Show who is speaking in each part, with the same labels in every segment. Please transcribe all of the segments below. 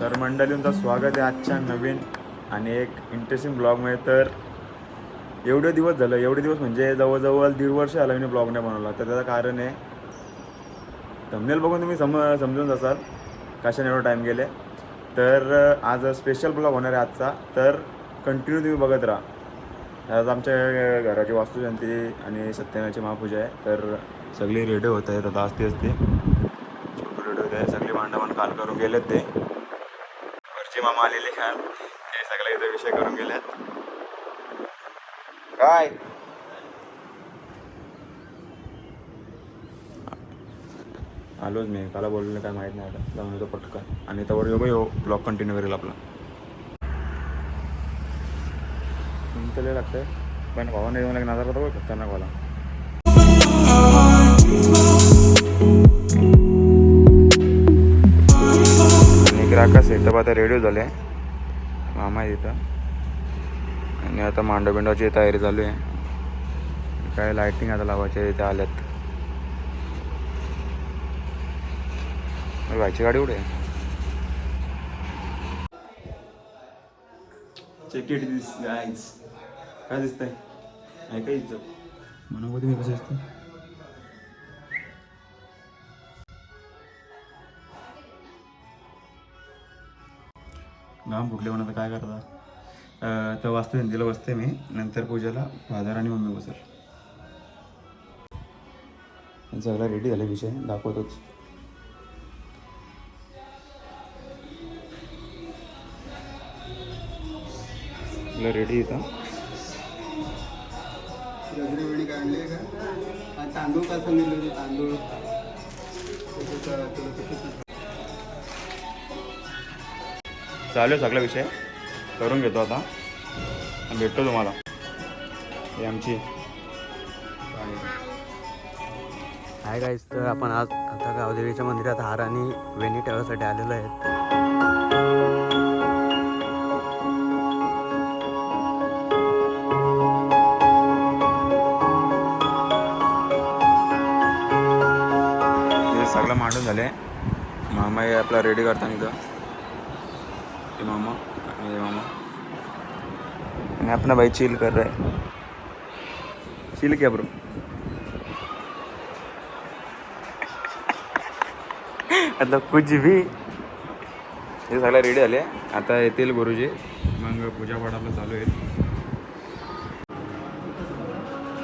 Speaker 1: तर मंडळींचं स्वागत आहे आजच्या नवीन आणि एक इंटरेस्टिंग ब्लॉगमध्ये तर एवढे दिवस झालं एवढे दिवस म्हणजे जवळजवळ दीड वर्ष झालं मी ब्लॉग नाही बनवला. तर त्याचं कारण आहे थंबनेल बघून तुम्ही सम समजून जासाल कशाने एवढं टाईम गेले. तर आज स्पेशल ब्लॉग होणार आहे आजचा. तर कंटिन्यू तुम्ही बघत राहा. आज आमच्या घराची वास्तुजयंती आणि सत्यनारायणची महापूजा आहे. तर सगळी रेडी होत आहेत. आता असते असते रेडी होत आहे सगळी भांडवण काल करून गेलेत ते. मामा आलेले खान ते सगळे इथे विषय करून गेलेत. काय? आलोच मी. काला बोललेलं काय माहीत नाही आता. जाऊन येतो पटकन. आणि त्यावर येऊ येऊ ब्लॉग कंटिन्यू करेल आपला. तुमचं लागतंय. पण भावाने येऊन एक नजर होता बघ खतरनाक वाला ग्राहका सेटअप आता रेडिओ झाले. मामा आहे इथं. आणि आता मांडव बिंडवाची तयारी चालू आहे. काय लाइटिंग आता लावायचे इथे आल्यात. व्हायची गाडी उडे चेक इट दिस काय दिसतंय? ऐका इज्जत म्हणून तुम्ही कसं दिसतं घाम फुटले म्हणून काय करता? तर वास्तू हिंदीला बसते मी. नंतर पूजेला फादर आणि मम्मी बसेल सगळा रेडी झाला विषय दाखवतोच. रेडी येतं
Speaker 2: गजरी वेळी काढले का? तांदूळ का सांगितले तांदूळ.
Speaker 1: चालू आहे सगळा विषय. करून घेतो आता. भेटतो तुम्हाला. ही आमची.
Speaker 3: हाय गाईज तर आपण आज आता गावदेवीच्या मंदिरात हार आणि वेणी ठेवायसाठी आलेलो आहेत.
Speaker 1: सगळं मांडून झाले. मामा हे आपला रेडी करताना इथं. मामा। आणि अपना भाई चिल कर रहा है। चिल क्या ब्रो मतलब कुछ भी। हे सगळं रेडी झाले आता येतील गुरुजी। मग पूजा पाठ आपलं चालू आहे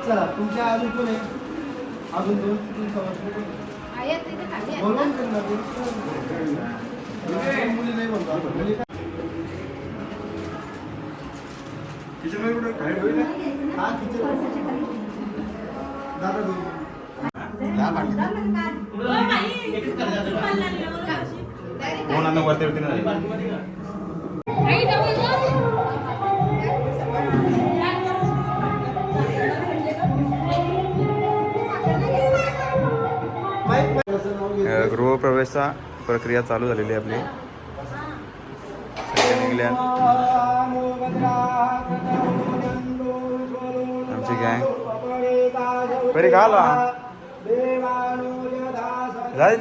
Speaker 2: चला तुमच्या अजून कोण आहे अजून दोन तीन सवाल बोलवून करणार ते. मुली नाही काय? हा, किचन. दादा
Speaker 1: वरती वरती नाही गृहप्रवेशचा प्रक्रिया चालू झालेली आहे आपली. निघल्या आमची गँग बरी का आला?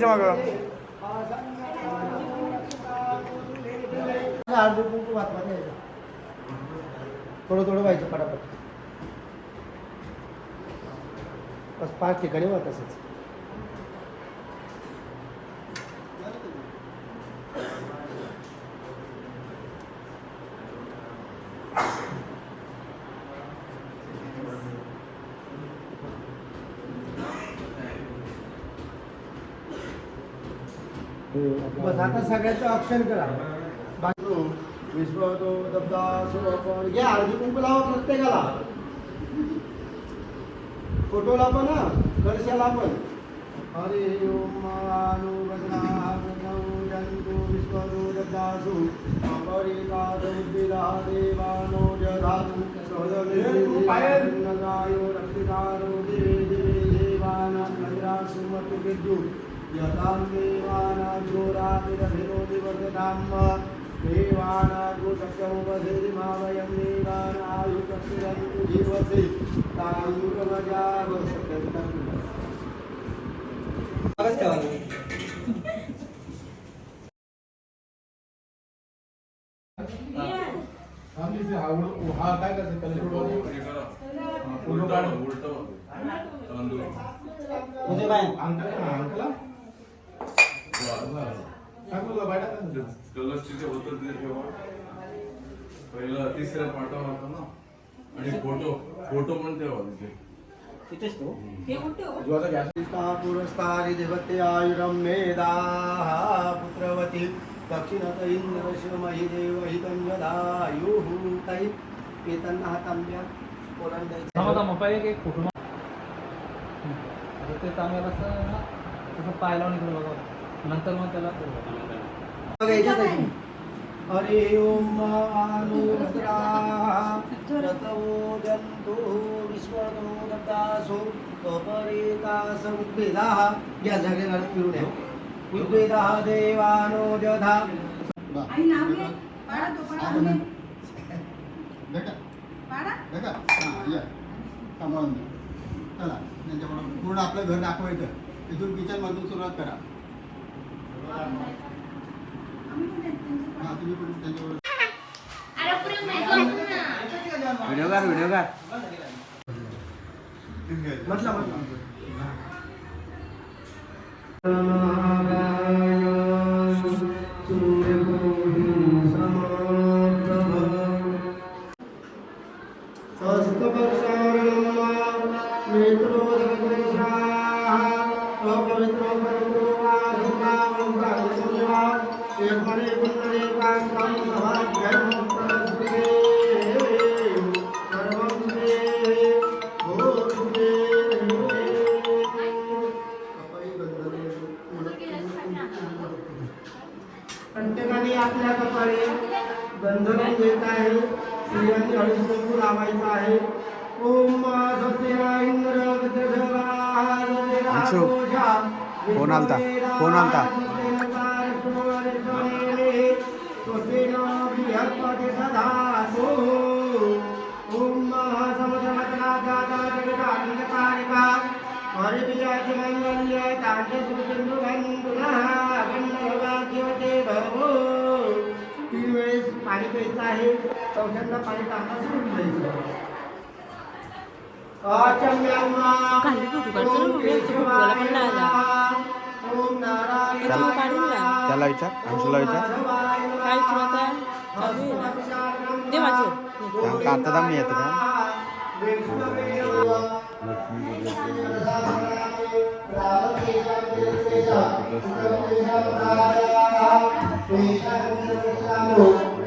Speaker 1: मग.
Speaker 2: थोडं थोडं व्हायचं पटापट. बस पाच ठिकाणी होत तसंच. बस आता सगळ्याचं ऑप्शन करा. बाकी विश्व तो दबदा सुवापण घ्या हळदी कुंकू लावा प्रत्येकाला. फोटोला पण हा, कळशाला पण. हरे ओम अनु जंतु विश्वतो दब्दासु अपरिकादुद्दिदा देवानो जधातु सहदगायो रक्षितारो देवे देवे देवानां यतां देवानां घोरातिरभिरोधि वर्धताम् देवानागो सत्यमुपसेति मा वयं देवानायुकस्थिरन्तु जीवसे सांगू सत्यं
Speaker 4: हा
Speaker 5: जे होतं ते. ठेवा पहिला तिसऱ्या पाठावर होता ना आणि फोटो फोटो पण ठेवा तिथे
Speaker 2: पुरस्तारी देवते आयुरं मेधाः पुत्रवती दक्षिणत इंद्र शिवमहि देव हितं यदायुः काही एतांना हातांब्या ओलांडायचं
Speaker 6: ते चांगलं तसं पाय लावून बघा नंतर मग त्याला?
Speaker 2: हरि ओम अनुद्रा रतवो जंतु विश्वतो दत्तासो अपरेतास उद्वेदाः या जागेला फिरून या उद्वेदाः देवानो जधा
Speaker 7: आणि नाव घे. बाळा तो पण नाव घे बाळा
Speaker 8: सांभाळून घ्या चला त्यांच्याकडून पूर्ण आपलं घर दाखवायचं. तिथून किचन मधून सुरुवात करा
Speaker 7: आम्ही पण त्यांचं
Speaker 8: हा तुम्ही पण त्यांच्यावर
Speaker 3: व्हिडिओ काढ व्हिडिओ काढ
Speaker 2: म्हटलं हळदी कुंकू लावायचं आहे ओम सत्यरा इंद्र
Speaker 3: फोन आलता, फोन आलता.
Speaker 2: आहे चौथ्यांदा पाणी टाकता सोडून द्यायचं.
Speaker 3: त्याला विचार अंशूला विचार
Speaker 9: काय तुला काय चालू आहे ना दे माझी
Speaker 3: त्या काढता मी येतो का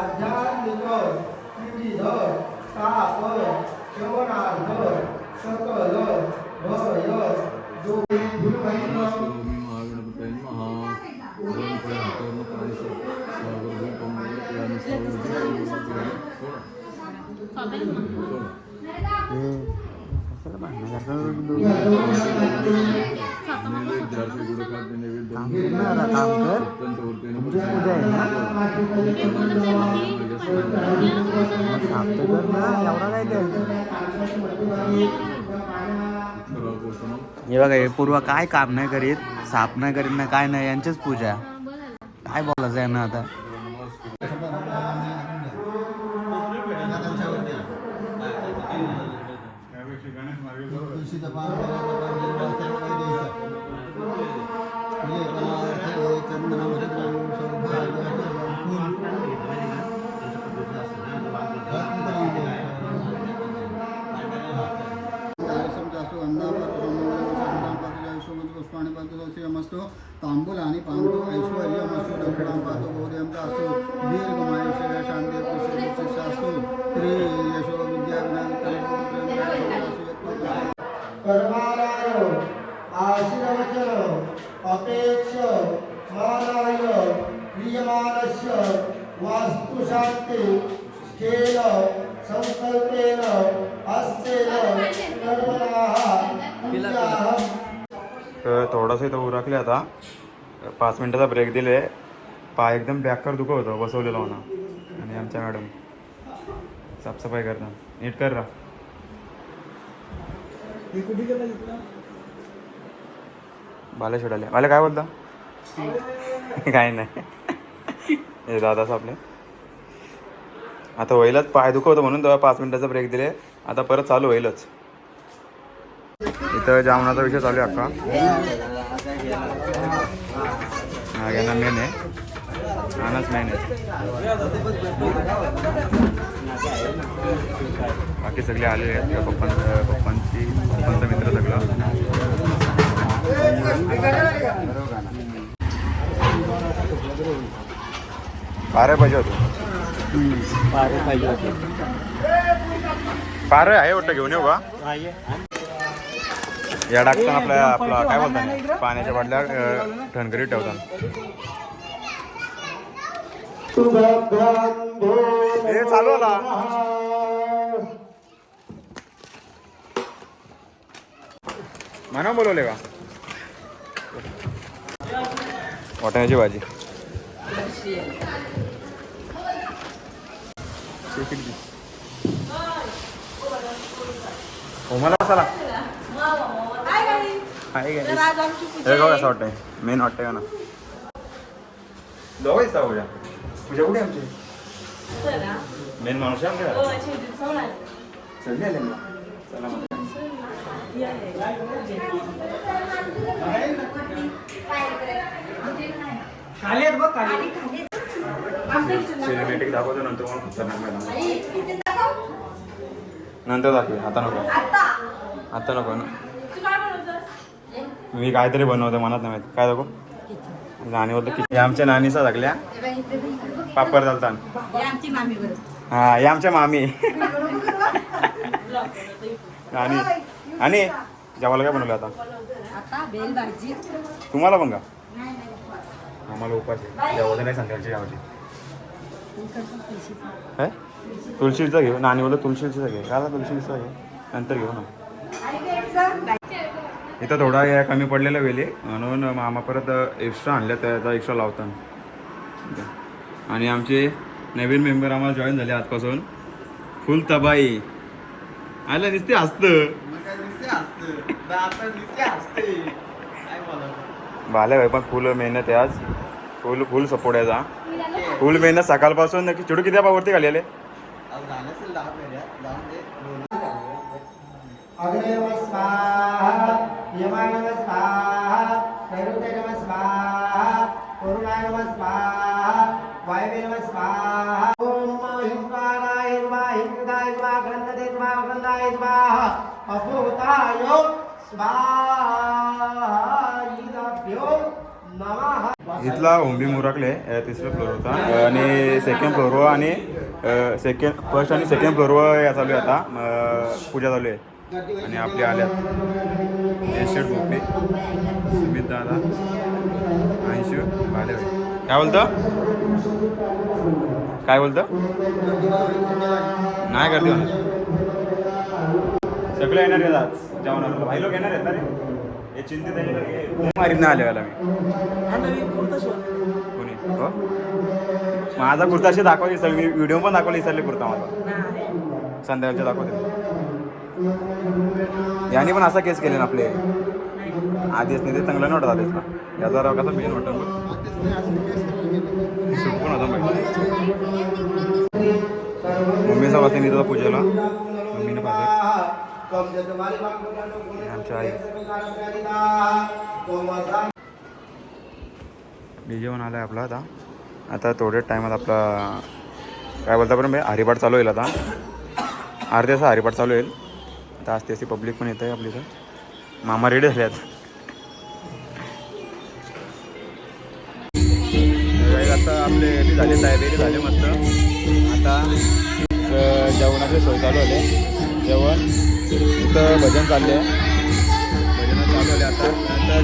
Speaker 2: आध्यात्मिक विविध ताप श्रवणार्थ सकल भय.
Speaker 5: सागर घेऊन कमरेला आणि सावरून घेऊन सोड.
Speaker 3: हे बघा हे पूर्व काय काम नाही करीत साप नाही करीत ना काय नाही यांचीच पूजा. काय बोलायचं आहे ना आता?
Speaker 2: कर्माराय आशीर्वचन अपेक्ष मानाय क्रियमाणस्य वास्तुशान्ति खेल संकल्पेन अस्तेन कर्मणाः पूजाहं
Speaker 1: तर इथं उरकले आता. पाच मिनटाचा ब्रेक दिले. पाय एकदम बॅकर दुखवतो होतं बसवलेलं म्हणा आणि आमच्या मॅडम साफसफाई करतात. नीट कर रा बाले सोडाले मला काय बोलता? काय नाही. हे दादा आपले आता होईलच. पाय दुखवतं म्हणून तेव्हा पाच मिनिटाचा ब्रेक दिले. आता परत चालू होईलच. इथं जामनाचा विषय चालू आहे अक्का मेन आहे. हाच मेन आहे. बाकी सगळे आलेले आहेत पप्पां पप्पांचं पप्पांची पप्पांचा मित्र सगळा. पारे पाहिजे होतं.
Speaker 3: पाहिजे होते
Speaker 1: पारे आहे वाटतं घेऊन येऊ का? या टाकताना आपल्या आपला काय बोलतात? पाण्याच्या बाटल्या ठणकरी ठेवतात. हे चालू आला. म्हणा बोलवले का? वाटण्याची भाजी. हो मला चला. आहे का हे गाव असं वाटतंय. मेन वाटतंय का ना? दोघं दिसता पूजा कुठे आमची मेन माणूस आहे आमच्या आले ना चला मग.
Speaker 6: खाली आहेत बघ खाली.
Speaker 1: सिनेमॅटिक दाखवतो नंतर मला खतरनाक मॅडम. नंतर दाखवे आता नको. आता. नको ना. मी काहीतरी बनवतो मनात नाही माहिती. काय दाखव? नाणी बोलतो की आमच्या नानीचा लागल्या. पापड चालतात. हा हे आमच्या मामी. आणि आणि जेवायला काय बनवलं आता?
Speaker 7: आता बेल भाजी
Speaker 1: तुम्हाला पण का? आम्हाला उपास आहे जेवायला नाही संध्याकाळची जेवायची काय तुळशीचा घेऊ नानी बोलतो तुळशीचा घे. काय तुळशीचा घे. नंतर घेऊ ना. इथं थोडा या कमी पडलेला वेली. म्हणून मामा परत एक्स्ट्रा आणल्या त्याचा एक्स्ट्रा आहे. आणि आमचे नवीन मेंबर आम्हाला जॉईन झाले आजपासून. फुल तबाई आलं नुसते असतं भाले भाई पण फुल मेहनत आहे आज. फुल फुल सपोर्ट आहे याचा. फुल मेहनत सकाळपासून की चिडू किती वरती खाली
Speaker 2: अग्ने नमः स्वाहा यमाय स्वाहा नैऋत्य स्वाहा स्वाहा. वायवे स्वाहा ओम ग्रंथदे ग्रंथाय अभूताय नमः
Speaker 1: इथला होंबी मुराकले तिसऱ्या फ्लोअर होता आणि सेकंड फ्लोअरवर आणि सेकंड फर्स्ट आणि सेकंड फ्लोअरवर या चालू आहे आता. पूजा चालू आहे. आणि आपले आल्यात. जयशेठ गोपी सुमित दादा. ऐंशी भाले काय बोलतं? काय बोलतं? नाही करते. सगळे येणार आहेत आज जेवणाला भाई लोक येणार आहेत ना रे? हे चिंतित आहे मारीत नाही आले मला मी. कोणी? हो? माझा कुर्ता असे दाखवायचे सर मी व्हिडिओ पण दाखवले विसरले कुर्ता माझा. संध्याकाळचे दाखवते. याने पण असा केस केले ना आपले. आधीच नाही ते चांगलं नव्हतं आधीच ना याचा राव कसा मेन वाटत मम्मीचा वाचन येतो पूजेला. मम्मीने पाहिजे आमच्या आई. जेवण आलं आहे आपला आता. आता थोड्या टायमात आपला काय बोलता पण हरिपाठ चालू होईल आता. अर्ध्या तास हरिपाठ चालू होईल. आता असते अशी पब्लिक पण येत आहे आपली इथं मामा रेडी झाल्यात. आपले हे झाले तयारी झाले मस्त. आता जेवणाचे सोय चालू आले जेवण इथं भजन चालले भजन चालू आले आता. नंतर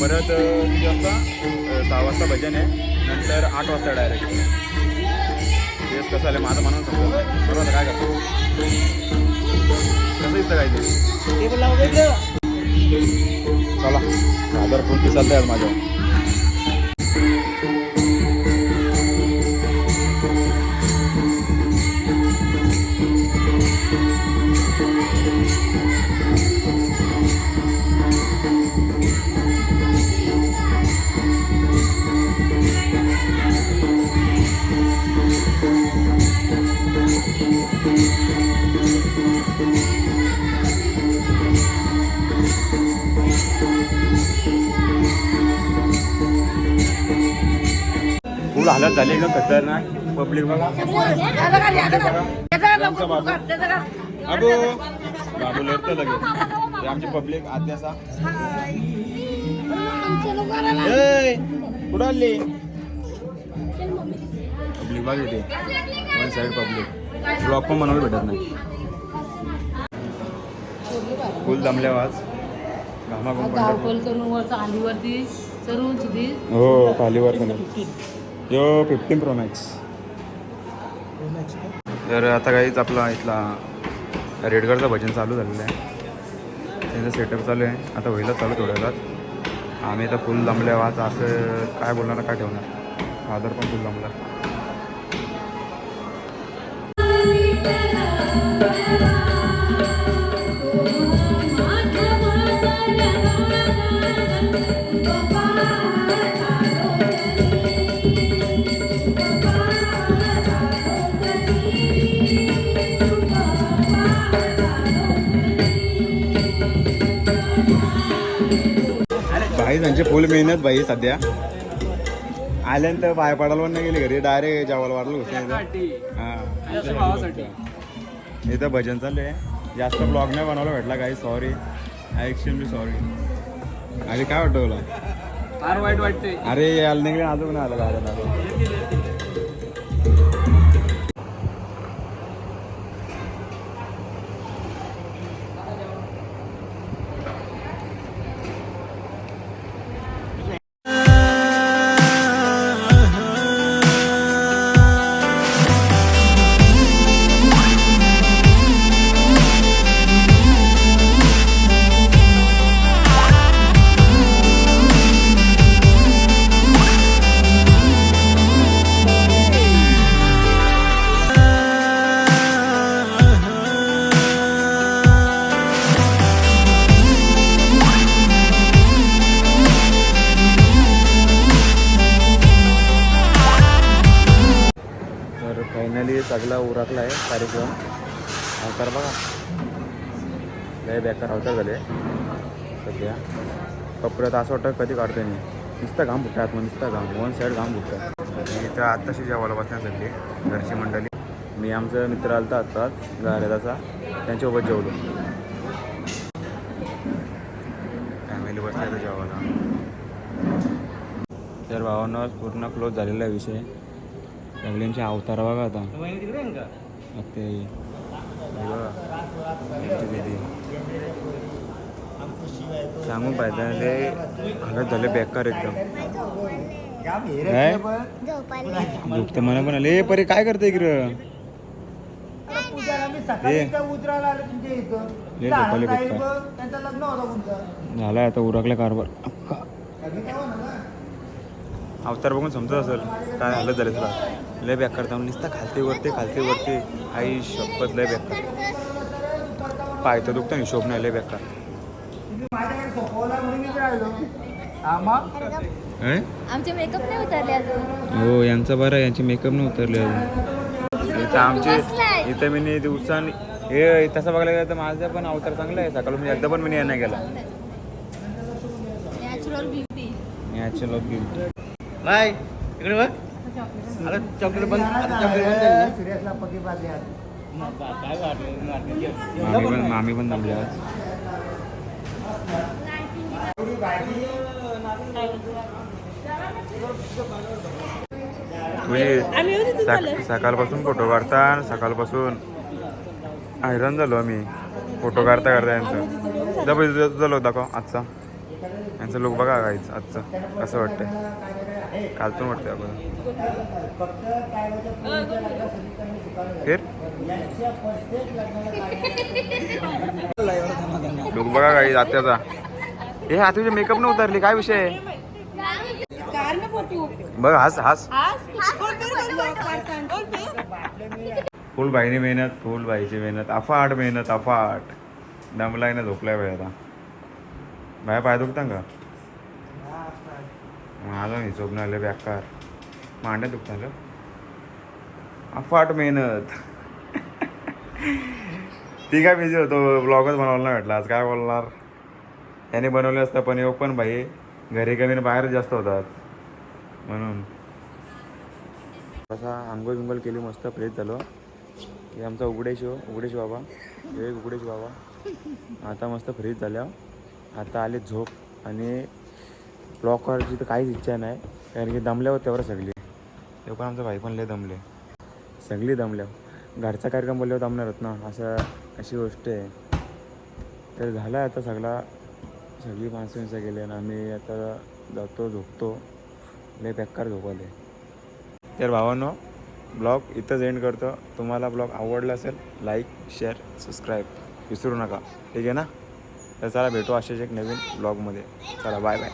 Speaker 1: परत किती वाजता? सहा वाजता भजन आहे. नंतर आठ वाजता डायरेक्ट तेच कसं आलं माझं म्हणून समजत नाही. बरोबर काय करतो? कसं दिसतं काय ते? चला हजार कोणती चालतंय माझ्या हालत झाली एकदम खतरनाक. पब्लिक बघा. बाबू. बाबू लढतो लगेच. हे आमची पब्लिक आत्यासा कुठं आली? पब्लिक बघ इथे. One side public. ब्लॉक पण बनवायला भेटत नाही. फुल जमल्या आज.
Speaker 9: धावपल करून चढून सुधी
Speaker 1: हो खालीवर यो फिफ्टीन प्रो मॅक्स तर आता काहीच आपला इथला रेडगडचं भजन चालू झालेलं आहे. त्यांचं सेटअप चालू आहे. आता होईलच चालू थोड्या वेळात आम्ही तर फुल जमल्या वाच. असं काय बोलणार काय ठेवणार? फादर पण फुल जमला भाई त्यांची फुल मेहनत भाई सध्या. आल्यानंतर पाय पडायला पण नाही गेले घरी डायरेक्ट जेवायला वाटलं होतं हां. इथं भजन चालू आहे जास्त ब्लॉग नाही बनवला भेटला काही सॉरी आय एक्स्ट्रीमली सॉरी अरे काय वाटतं तुला?
Speaker 6: फार वाईट वाटते
Speaker 1: अरे यायला निघले अजून आलं गाड्यात अवतार बघा. लय बेकार अवतार झाले. सध्या. कपडे तर असं वाटतं कधी काढतोय मी. नुसतं घाम फुटतं आतमध्ये नुसतं घाम. वन साईड घाम फुटतं मी इथं आत्ताशी जेवायला बसण्यासाठी घरची मंडळी. मी आमचा मित्र आलता आत्ताच गाड्याचा त्यांच्यासोबत जेवलो. फॅमिली बसल्या तर जेवायला. तर भावांना पूर्ण क्लोज झालेला आहे विषय. सगळ्यांचे अवतार बघा आता. ते सांगून पाहिजे ते हालत झाले बेकार एकदम. काय? दुखतं मला पण. आले परे काय करते इकडं? झाला आता उरकला कारभार? अवतार बघून समजत असेल काय हालत झाले तुला. लय बेकार जाऊन नुसतं खालते वरते खालते वरते. आई शपथ लय बेकार. पाय तर दुखतं हिशोब नाही लय
Speaker 2: मी राहिलो हा? मग
Speaker 1: काय
Speaker 9: आमचे मेकअप नाही उतरले अजून.
Speaker 1: हो यांचा बरं यांचे मेकअप नाही उतरले अजून. इथं आमचे इथं मी दिवसांनी हे तसं बघायला गेलं तर माझं पण अवतार चांगला आहे सकाळून मी एकदा पण मी नाही गेला.
Speaker 9: Natural beauty
Speaker 1: natural beauty
Speaker 6: bye इकडे बघ. आता चॉकलेट बंद आता चॉकलेट बंद झाली ना?
Speaker 2: सिरियसला पगी बांधली आज.
Speaker 6: काय वाटलं
Speaker 1: मामी पण मामी पण जमले आज.
Speaker 2: एवढी भाजी
Speaker 1: तुझी सक- सकाळपासून फोटो काढता आणि सकाळपासून हैराण झालो आम्ही. फोटो काढता काढता यांचं. जबरदस्त झालो दाखव आजचा. यांचं लोक बघा आजचं. कसं वाटतंय? कालतून वाटतंय आपण फिर? लोक बघा काही आत्याचा. हे हा तुझे मेकअप न उतरली काय विषय आहे? बघ हास हास. फुल बाईने मेहनत फुल बाईची मेहनत. अफाट मेहनत अफाट. दमलाय ना झोपलाय बाई आता. बाया पाय दुखता का? मग आलो मी झोपणं आलं बेकार. मांड्या दुखता का अफाट मेहनत. ती काय बिझी होतो? ब्लॉगच बनवला नाही भेटला आज काय बोलणार? त्याने बनवले असतं पण येऊ पण भाई घरी कमी बाहेर जास्त होतात. म्हणून. असा आंघोळ बिंगोल केली मस्त फ्रेश झालो. हे आमचा उघडेश हो. उघडेश बाबा. एक उघडेश बाबा. आता मस्त फ्रेश झाल्या. आता आले झोप आणि ब्लॉक करायची तर काहीच इच्छा नाही. कारण की दमल्यावर तेवढं सगळी. ते पण आमचा भाई पण लय दमले. सगळी दमल्या. घरचा कार्यक्रम बोलल्यावर दमणारच ना. असं अशी गोष्ट आहे. तर झाला आता सगळा. सगळी माणसं मिसं गेले आणि आम्ही आता जातो झोपतो. लय बेकार झोपले तर भावांनो ब्लॉग इथंच एंड करतो. तुम्हाला ब्लॉग आवडला असेल लाईक शेअर सबस्क्राईब विसरू नका. ठीक आहे ना? तर चला भेटू असेच एक नवीन ब्लॉगमध्ये. चला बाय बाय